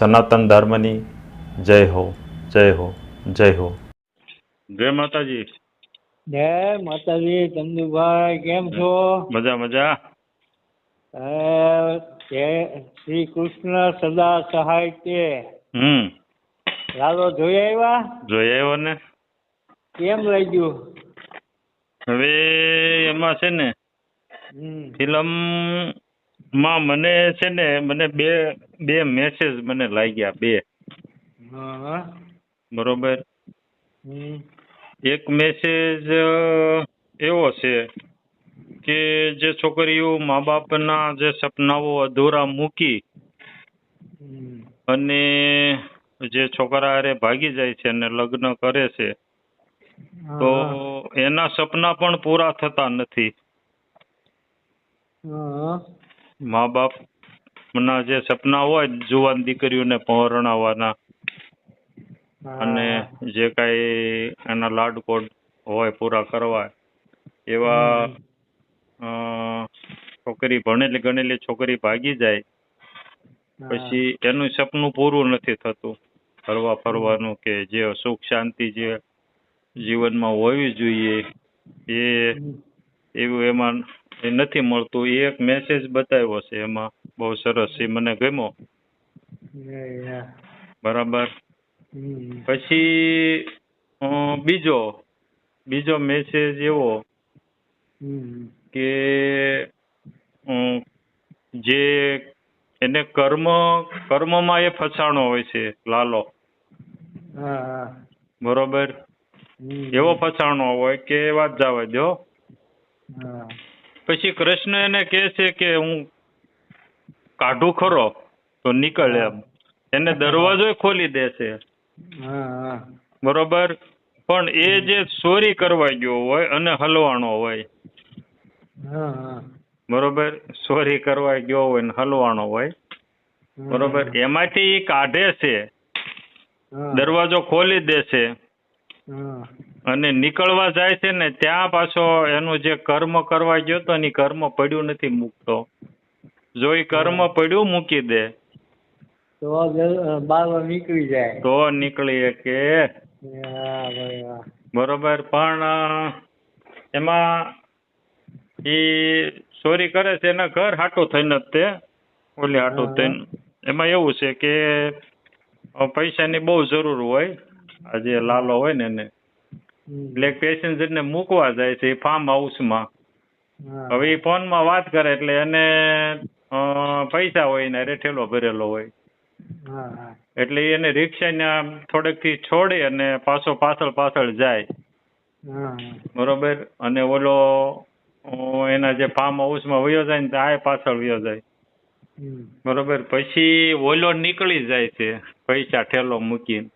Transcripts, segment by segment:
સનાતન ધર્મની જય હો જય હો જય હો. જય માતાજી. જય માતાજી ચંદુભાઈ કેમ છો? મજા મજા. શ્રી કૃષ્ણ સદા સહાય તે હમ. લાલો જોઈ આવ્યા? જોઈ આવ્યો ને. કેમ લાગ્યું હવે એમાં છે ને હમ. ફિલ્મ માં મને છે ને મને બે બે મેસેજ મને લાગ્યા બે. હા. બરોબર? એક મેસેજ એવો છે કે જે છોકરીઓ મા બાપના જે સપનાઓ અધૂરા મૂકી અને જે છોકરા હારે ભાગી જાય છે અને લગ્ન કરે છે તો એના સપના પણ પૂરા થતા નથી. હા. મા બાપ ના જે સપના હોય જુવાન દીકરીઓને પહોરણાવાના અને જે કાંઈ એના લાડકોડ હોય પૂરા કરવા એવા છોકરી ભણેલી ગણેલી છોકરી ભાગી જાય પછી એનું સપનું પૂરું નથી થતું ફરવા ફરવાનું કે જે સુખ શાંતિ જે જીવનમાં હોવી જોઈએ એ. એવું એમાં નથી મળતું. એ એક મેસેજ બતાવ્યો છે એમાં. બહુ સરસ. છે મને ગમ્યો. yeah. બરાબર. પછી બીજો બીજો મેસેજ એવો કે જે એને કર્મ કર્મમાં એ ફસાણો હોય છે લાલો. બરોબર? એવો ફસાણો હોય કે વાત જવા દો પછી કૃષ્ણ એને કહે છે કે હું કાઢું ખરો તો નીકળે એમ. એને દરવાજો ખોલી દે છે. હા હા. બરોબર? પણ એ જે ચોરી કરવા ગયો હોય અને હલવાનો હોય. બરોબર? ચોરી કરવા ગયો હોય ને હલવાનો હોય. બરોબર? એમાંથી એ કાઢે છે. દરવાજો ખોલી દે છે. હા. અને નીકળવા જાય છે ને ત્યાં પાછો એનું જે કર્મ કરવા ગયો તો એની કર્મ પડ્યું નથી મૂકતો. જો એ કર્મ પડ્યું મૂકી દે. તો નીકળી જાય. તો નીકળી કે હા ભાઈ વાહ. બરોબર પણ એમાં એ ચોરી કરે છે એના ઘર હાટું થઈને જ તે. ઓલી હાટું થઈને. એમાં એવું છે કે પૈસાની બહુ જરૂર હોય. આ જે લાલો હોય ને એને. એટલે પેસેન્જર ને મૂકવા જાય છે ફાર્મ હાઉસમાં. હવે એ ફોનમાં વાત કરે એટલે એને પૈસા હોય ને રેઠેલો ભરેલો હોય. એટલે એને રિક્ષા આમ થોડેકથી છોડી અને પાછો પાછળ પાછળ જાય. બરોબર? અને ઓલો એના જે ફાર્મ હાઉસમાં વયો જાય ને આ પાછળ વયો જાય. બરોબર? પછી ઓલો નીકળી જાય છે પૈસા ઠેલો મૂકીને.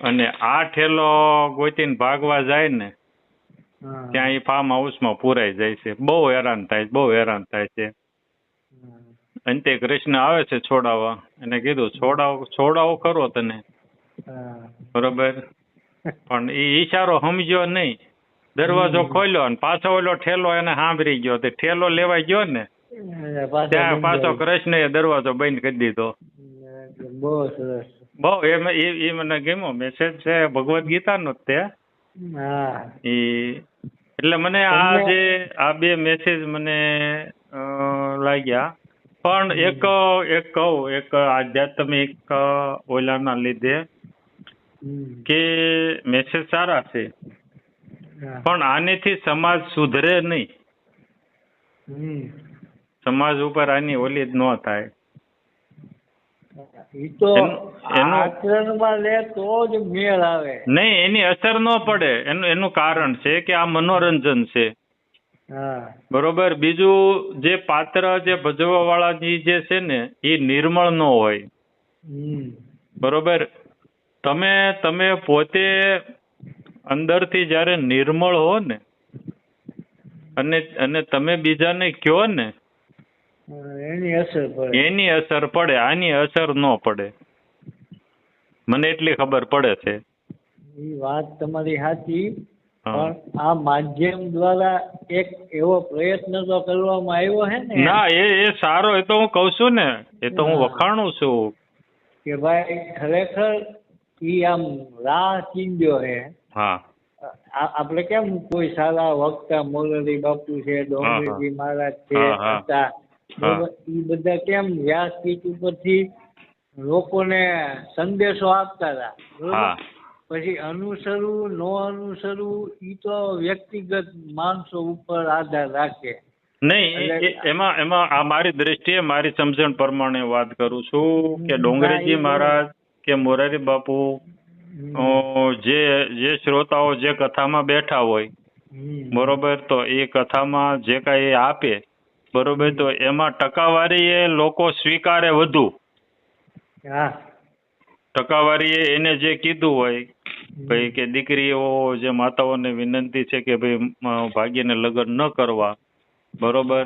અને આ ઠેલો ગોતીને ભાગવા જાય ને ત્યાં એ ફાર્મ હાઉસમાં પુરાઈ જાય છે. બહુ હેરાન થાય બહુ હેરાન થાય છે. અંતે કૃષ્ણ આવે છે છોડાવવા. એને કીધું છોડાવ છોડાવો ખરો તને. બરોબર? પણ એ ઈશારો સમજ્યો નહીં. દરવાજો ખોલ્યો અને પાછો ઓલો ઠેલો એને સાંભળી ગયો. તે ઠેલો લેવા ગયો ને ત્યાં પાછો કૃષ્ણ એ દરવાજો બંધ કરી દીધો. બહુ સરસ. બહુ એમ એ એ મને ગમ્યો મેસેજ છે ભગવદ્ ગીતાનો જ તે. હા. એટલે મને આ જે આ બે મેસેજ મને લાગ્યા. પણ એક એક કહું એક આધ્યાત્મિક ઓલાના લીધે કે મેસેજ સારા છે. પણ આનેથી સમાજ સુધરે નહીં. સમાજ ઉપર આની ઓલી જ ન થાય. તો આચરણમાં લે તો જ મેળ આવે. નહીં એની અસર ન પડે. એનું એનું કારણ છે કે આ મનોરંજન છે. બરોબર? બીજું જે પાત્ર જે ભજવવા વાળાની જે છે ને એ નિર્મળ ન હોય. બરોબર? તમે તમે પોતે અંદરથી જ્યારે નિર્મળ હો ને અને અને તમે બીજાને કહો ને એની અસર પડે. એની અસર પડે આની અસર ન પડે. મને એટલી ખબર પડે છે. એ વાત તમારી સાચી પણ આ માધ્યમ દ્વારા એક એવો પ્રયત્ન તો કરવામાં આવ્યો છે ને? ના એ એ સારો એ તો હું કઉ છું ને. એ તો હું વખાણું છું. કે ભાઈ ખરેખર ઈ આમ રાહ ચીંધ્યો છે હા. આપણે કેમ કોઈ સારા વક્તા મોરારી બાપુ છે ડોંગરીજી મહારાજ છે. હતા. બરોબર ઈ બધા કેમ વ્યાસપીઠ ઉપરથી લોકોને સંદેશો આપતા હતા બરોબર? પછી અનુસરવું ન અનુસરવું એ તો વ્યક્તિગત માણસો ઉપર આધાર રાખે. નહીં એ- એ- એમાં એમાં આ મારી દ્રષ્ટિએ મારી સમજણ પ્રમાણે વાત કરું છું કે ડોંગરેજી મહારાજ કે મોરારી બાપુ જે જે શ્રોતાઓ જે કથામાં બેઠા હોય બરોબર તો એ કથામાં જે કાંઈ એ આપે બરોબર તો એમાં ટકાવારી એ લોકો સ્વીકારે વધુ. હા. ટકાવારી એ એને જે કીધું હોય ભાઈ કે દીકરીઓ જે માતાઓને વિનંતી છે કે ભાઈ ભાગ્યને લગ્ન ન કરવા. બરોબર?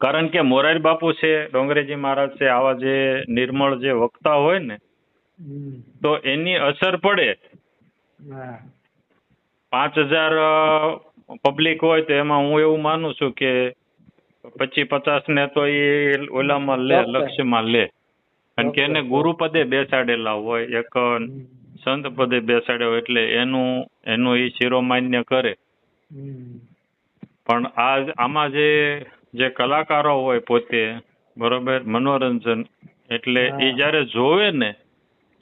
કારણ કે મોરારી બાપુ છે ડોંગરેજી મહારાજ છે આવા જે નિર્મળ જે વક્તા હોય ને તો એની અસર પડે. પાંચ હજાર પબ્લિક હોય તો એમાં હું એવું માનું છું કે પચીસ પચાસ ને તો એ ઓલામાં લે. લક્ષ્યમાં લે કારણ કે એને ગુરુ ગુરુપદે બેસાડેલા હોય એક સંત પદે બેસાડ્યો એટલે એનું એનું એ શિરોમાન્ય કરે પણ આ આમાં જે જે કલાકારો હોય પોતે બરોબર મનોરંજન એટલે એ. જ્યારે જોવે ને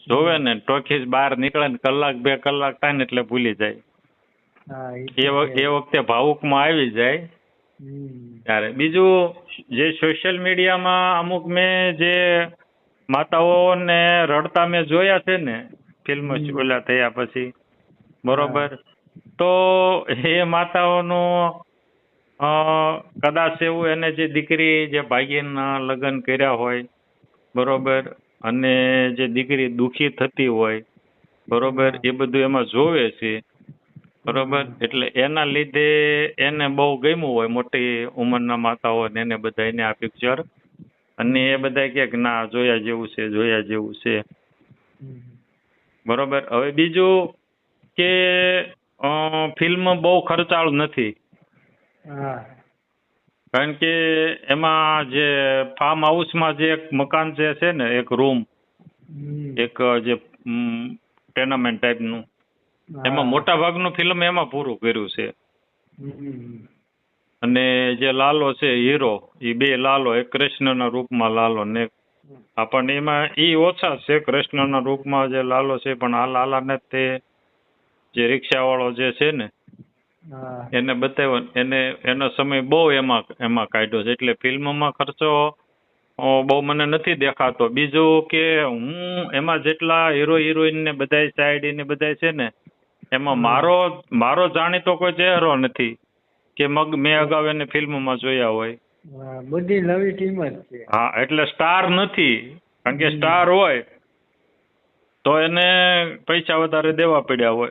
જોવે ને ટોકીસ બહાર નીકળે ને કલાક બે કલાક થાય ને એટલે ભૂલી જાય એ વખતે ભાવુકમાં આવી જાય. ત્યારે બીજું જે સોશિયલ મીડિયામાં અમુક મેં જે માતાઓને રડતા મેં જોયા છે ને ફિલ્મ ઓલા થયા પછી બરોબર? તો એ માતાઓનું કદાચ એવું એને જે દીકરી જે ભાગ્યના લગ્ન કર્યા હોય બરોબર? અને જે દીકરી દુખી થતી હોય બરોબર? એ બધું એમાં જોવે છે. બરોબર? એટલે એના લીધે એને બહુ ગમ્યું હોય મોટી ઉંમરના હોય ને એને બધા એને આ પિક્ચર અને એ બધા કહે કે ના જોયા જેવું છે જોયા જેવું છે. બરોબર? હવે બીજું કે ફિલ્મ બહુ ખર્ચાળ નથી. કારણ કે એમાં જે ફાર્મ હાઉસમાં જે એક મકાન જે છે ને એક રૂમ એક જે ટેનામેન્ટ ટાઈપનું. એમાં મોટા ભાગનું ફિલ્મ એમાં પૂરું કર્યું છે. અને જે લાલો છે હીરો એ બે લાલો એક કૃષ્ણના રૂપમાં લાલો ને આપણને એમાં એ ઓછા છે કૃષ્ણના રૂપમાં જે લાલો છે પણ આ લાલાને તે જે રિક્ષાવાળો જે છે ને એને બતાવ્યો એને એનો સમય બહુ એમાં એમાં કાઢ્યો છે. એટલે ફિલ્મમાં ખર્ચો બહુ મને નથી દેખાતો. બીજું કે હું એમાં જેટલા હીરો હિરોઈન ને બધાય સાઈડ ને બધાય છે ને એમાં મારો મારો જાણીતો કોઈ ચહેરો નથી કે મગ મેં અગાઉ એને ફિલ્મમાં જોયા હોય. બધી નવી ટીમ જ છે. હા એટલે સ્ટાર નથી. કારણ કે સ્ટાર હોય તો એને પૈસા વધારે દેવા પડ્યા હોય.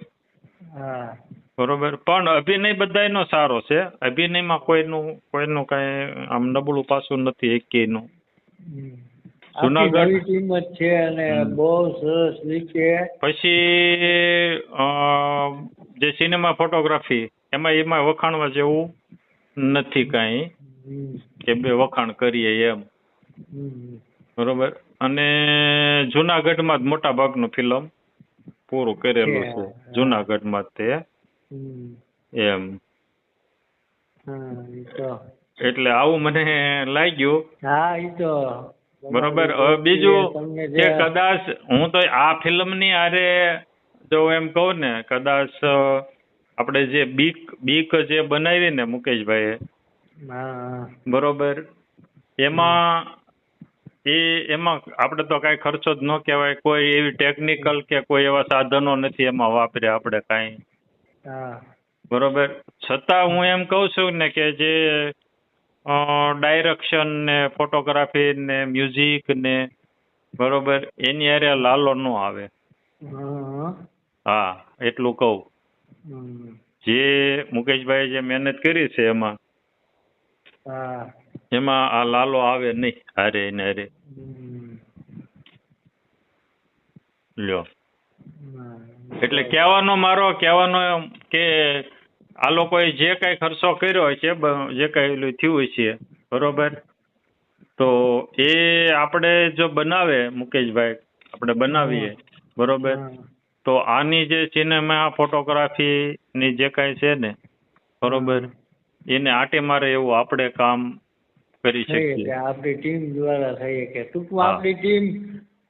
હા. બરોબર? પણ અભિનય બધાયનો સારો છે. અભિનયમાં કોઈનું કોઈનું કાંઈ આમ નબળું પાસું નથી એકેયનું. જુનાગઢ- ટીમ જ છે અને બહુ સરસ રીતે પછી જે સિનેમા ફોટોગ્રાફી એમાં એમાં વખાણવા જેવું નથી કાંઈ. કે બે વખાણ કરીએ એમ. બરોબર? અને જુનાગઢમાં જ મોટા ભાગનું ફિલ્મ પૂરું કરેલું છે. જુનાગઢમાં તે. એમ. એટલે આવું મને લાગ્યું. હા એ તો. બરોબર. બીજું કે કદાચ હું તો આ ફિલ્મની આરે જો એમ કહું ને કદાચ આપણે જે બીક બીક જે બનાવી ને મુકેશભાઈએ બરોબર એમાં એ એમાં આપણે તો કાંઈ ખર્ચો જ ન કહેવાય કોઈ એવી ટેકનિકલ કે કોઈ એવા સાધનો નથી એમાં વાપર્યા આપણે કાંઈ. બરોબર. છતાં હું એમ કહું છું ને કે જે ડાયરેક્શન ને ફોટોગ્રાફી ને મ્યુઝિક ને બરોબર? એની હારે લાલો નો આવે. હા. એટલું કહું. જે મુકેશભાઈ જે મહેનત કરી છે એમાં એમાં આ લાલો આવે નહીં હારે એને હારે. લ્યો. એટલે કહેવાનો મારો કહેવાનો એમ કે આ લોકોએ જે કાંઈ ખર્ચો કર્યો હોય છે જે કાંઈ થયું હોય છે બરોબર? તો એ આપણે જો બનાવે મુકેશભાઈ આપણે બનાવીએ બરોબર? તો આની જે સિનેમા ફોટોગ્રાફી ની જે કાંઈ છે ને બરોબર? એને આટે મારે એવું આપણે કામ કરી શકીએ. આપણી ટીમ દ્વારા થઈ કે ટૂંકમાં આપણી ટીમ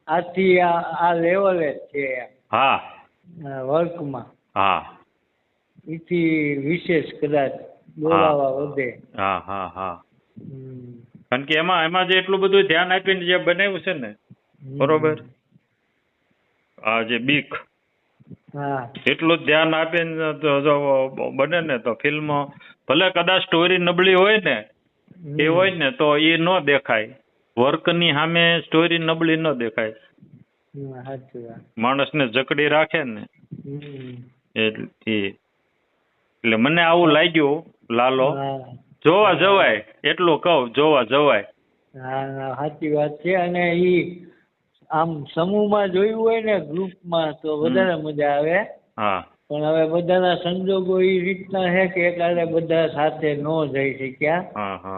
આજથી આ આ લેવલે છે હા. વર્કમાં હા. એથી વિશેષ કદાચ બોલાવા વધે હા હા હા કારણ કે એમાં એમાં જે એટલું બધું ધ્યાન આપીને જે બનાવ્યું છે ને બરોબર? આ જે બીક એટલું ધ્યાન આપીને જો બને ને તો ફિલ્મ ભલે કદાચ સ્ટોરી નબળી હોય ને એ હોય ને તો એ ન દેખાય. વર્કની સામે સ્ટોરી નબળી ન દેખાય. માણસ ને માણસને જકડી રાખે ને એટલે. એટલે મને આવું લાગ્યું લાલો. જોવા જવાય એટલું કહું જોવા જવાય. હા સાચી વાત છે. અને ઈ આમ સમૂહમાં જોયું હોય ને ગ્રુપમાં તો વધારે મજા આવે. હા. પણ હવે બધાના સંજોગો એ રીતના છે કે એટલે બધા સાથે ન જઈ શક્યા.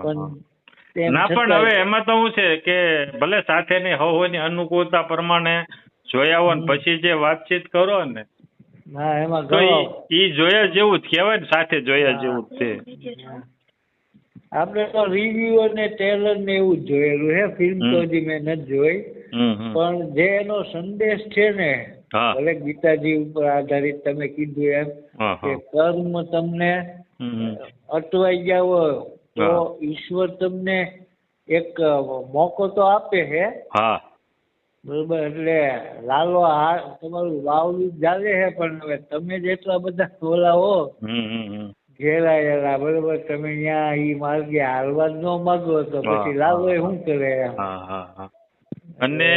પણ ના પણ હવે એમાં તો શું છે કે ભલે સાથેની હવોની અનુકૂળતા પ્રમાણે જોયા હોય ને પછી જે વાતચીત કરો ને હા એમાં તો ઈ જોયા જેવું જ કહેવાય ને સાથે જોયા જેવું છે. આપણે તો રિવ્યુ અને ટ્રેલર ને એવું જ જોયેલું હે ફિલ્મ તો હજી મેં નથી જોઈ. પણ જે એનો સંદેશ છે ને ભલે ગીતાજી ઉપર આધારિત તમે કીધું એમ કે કર્મ તમને. અટવાઈ ગયા હોય તો ઈશ્વર તમને એક મોકો તો આપે છે. હા. બરોબર એટલે લાલો આ તમારું વાવલું ચાલે છે પણ હવે તમે જેટલા બધા ઓલા હો. ઘેરાયેલા બરોબર તમે ત્યાં એ માર્ગે હાલવા જ ન માગો તો પછી લાલો એ શું કરે એમ? અને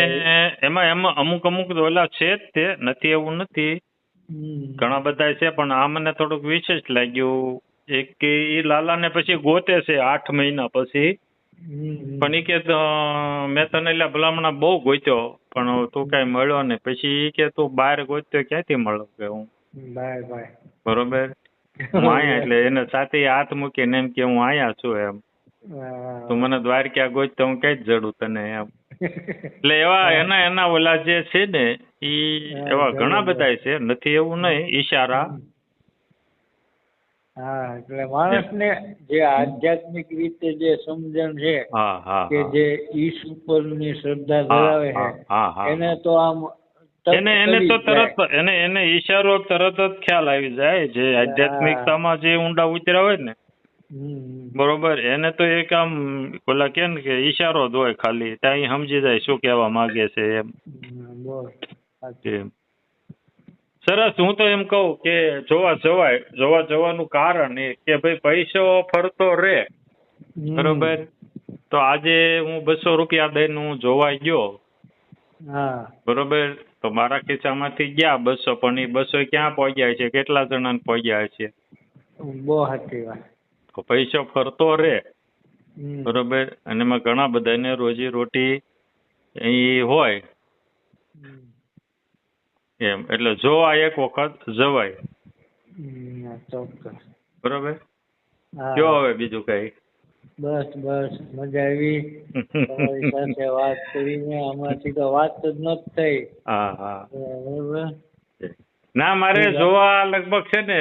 એમાં એમાં અમુક અમુક ઓલા છે જ તે નથી એવું નથી. ઘણા બધા છે પણ આ મને થોડુંક વિશેષ લાગ્યું. એક કે એ લાલાને પછી ગોતે છે આઠ મહિના પછી. પણ ઈ કે તો, મેં તને એટલે ભલામણા બહુ ગોત્યો પણ તું કઈ મળ્યો ને પછી ઈ કે તું બહાર ગોત્યો ક્યાંથી મળ્યો કે હું? બરોબર? હું આયા એટલે એને સાથે હાથ મૂકીને એમ કે હું આયા છું એમ. તું મને દ્વારકા ગોત તો હું જ જડું તને એમ. એટલે એવા એના એના ઓલા જે છે ને ઈ એવા ઘણા બધા. છે નથી એવું નહીં ઈશારા. હા એટલે માણસને જે આધ્યાત્મિક રીતે જે સમજણ છે કે જે ઈશ ઉપરની શ્રદ્ધા ધરાવે છે. એને તો આમ એને એને તો તરત એને એને ઈશારો તરત જ ખ્યાલ આવી જાય જે આધ્યાત્મિકતામાં જે ઊંડા ઉતર્યા હોય ને. બરોબર એને તો એક આમ ઓલા કે ને કે ઈશારો જ હોય ખાલી ત્યાં સમજી જાય શું કહેવા માંગે છે એમ. હમ, બોલ એમ. સરસ હું તો એમ કહું કે જોવા જવાય જોવા જવાનું કારણ એ કે ભાઈ પૈસો ફરતો રે બરોબર? તો આજે હું બસો રૂપિયા દઈને હું જોવા ગયો. બરોબર? તો મારા ખિસ્સામાંથી ગયા બસો પણ એ બસો ક્યાં પહોંચ્યા છે? કેટલા જણાને પહોંચ્યા છે? બહુ સાચી વાત. તો પૈસો ફરતો રે બરોબર? અને એમાં ઘણા બધાને રોજી રોટી એ હોય. એમ. એટલે જોવા એક વખત જવાય. ચોક્કસ. બરોબર? કયો હવે બીજું કઈ? બસ બસ. મજા આવી. તમારી સાથે વાત કરીને આમાંથી તો વાત જ ન થઈ. હા હા. બરાબર. ના મારે જોવા લગભગ છે ને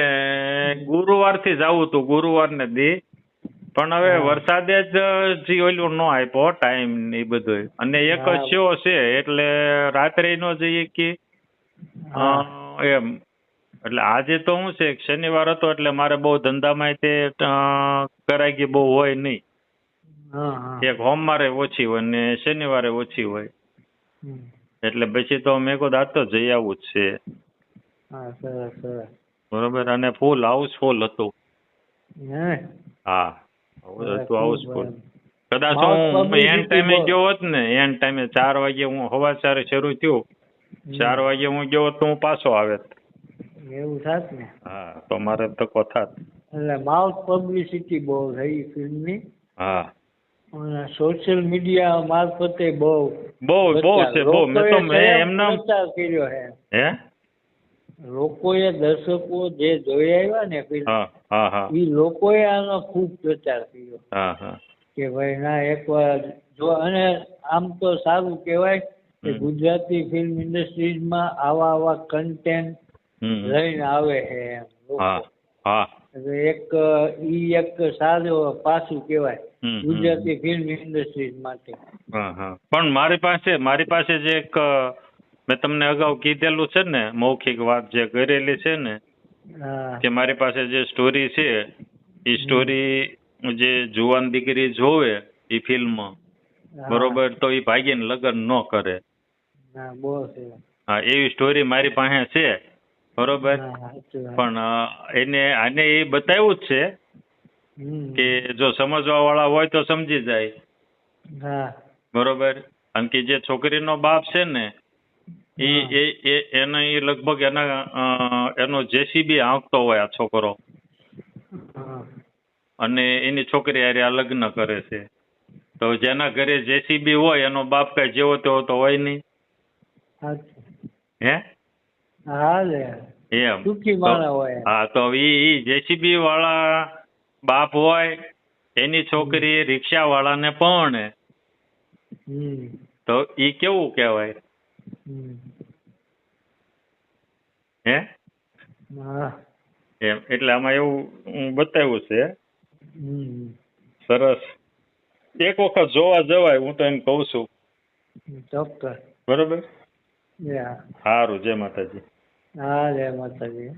ગુરુવારથી જવું હતું ગુરુવાર ને દી. પણ હવે વરસાદે જ જી ઓલું ન આપ્યો ટાઈમ એ બધું અને એક જ શો છે એટલે રાત્રે નો જઈએ કે એમ. એટલે આજે તો શું છે શનિવાર હતો એટલે મારે બહુ ધંધામાં તે કરાઈ કરાગી બહુ હોય નહીં. હા હા. એક સોમવારે ઓછી હોય ને શનિવારે ઓછી હોય. એટલે પછી તો મેં કહું આજ તો જઈ આવું જ છે. હા બરોબર અને ફૂલ હાઉસફુલ હતું. હા? હતું હાઉસફુલ. કદાચ હું એન્ડ એન ટાઈમે ગયો હોત ને એન ટાઈમે ચાર વાગે હું હવા ચારે શરૂ થયું. ચાર વાગે હું ગયો તો હું પાછો આવેત એવું થાત ને? હા તો મારે ધક્કો થાત. એટલે માઉથ પબ્લિસિટી બહુ થઈ ફિલ્મની. હા. સોશિયલ મીડિયા મારફતે બહુ બહુ બહુ છે બહુ. મેં તો મેં એમના પ્રચાર કર્યો હે હે? લોકોએ દર્શકો જે જોઈ આવ્યા ને ફિલ્મ હા હા હા. એ લોકોએ આનો ખૂબ પ્રચાર કર્યો. હા હા. કે ભાઈ ના એકવાર જો અને આમ તો સારું કહેવાય કે ગુજરાતી ફિલ્મ ઇન્ડસ્ટ્રીઝમાં આવા આવા કન્ટેન્ટ લઈને આવે છે એમ. એક ઈ એક સારું પાસું કહેવાય. ગુજરાતી ફિલ્મ ઇન્ડસ્ટ્રીઝ માટે. પણ મારી પાસે મારી પાસે જે એક મેં તમને અગાઉ કીધેલું છે ને મૌખિક વાત જે કરેલી છે ને કે મારી પાસે જે સ્ટોરી છે એ સ્ટોરી જે જુવાન દીકરી જોવે એ ફિલ્મ બરોબર તો એ ભાગીને લગ્ન ન કરે. હા એવી સ્ટોરી મારી પાસે છે બરોબર. પણ એને આને એ બતાવ્યું જ છે કે જો સમજવા વાળા હોય તો સમજી જાય. હા. બરોબર? કારણ કે જે છોકરીનો બાપ છે ને એ એ એને એ લગભગ એના એનો જેસીબી આંકતો હોય આ છોકરો. અને એની છોકરી હારે આ લગ્ન કરે છે. તો જેના ઘરે જેસીબી હોય એનો બાપ કઈ જેવો તેવો તો હોય નહીં. હે? હા લે એમ. સુખી માણસ હોય. હા તો ઈ જેસીબી વાળા બાપ હોય એની છોકરી રિક્ષા વાળાને પરણે પણ તો ઈ કેવું કહેવાય? હે? હા. એમ એટલે આમાં એવું હું બતાવ્યું છે. સરસ. એક વખત જોવા જવાય હું તો એમ કહું છું. બરોબર? સારું જય માતાજી. હા જય માતાજી.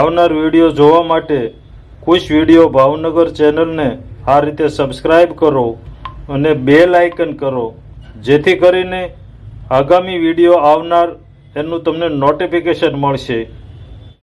આવનાર વીડિયો જોવા માટે ખુશ વીડિયો ભાવનગર ચેનલને આ રીતે સબસ્ક્રાઈબ કરો અને બેલ આઇકન કરો જેથી કરીને આગામી વીડિયો આવનાર એનું તમને નોટિફિકેશન મળશે.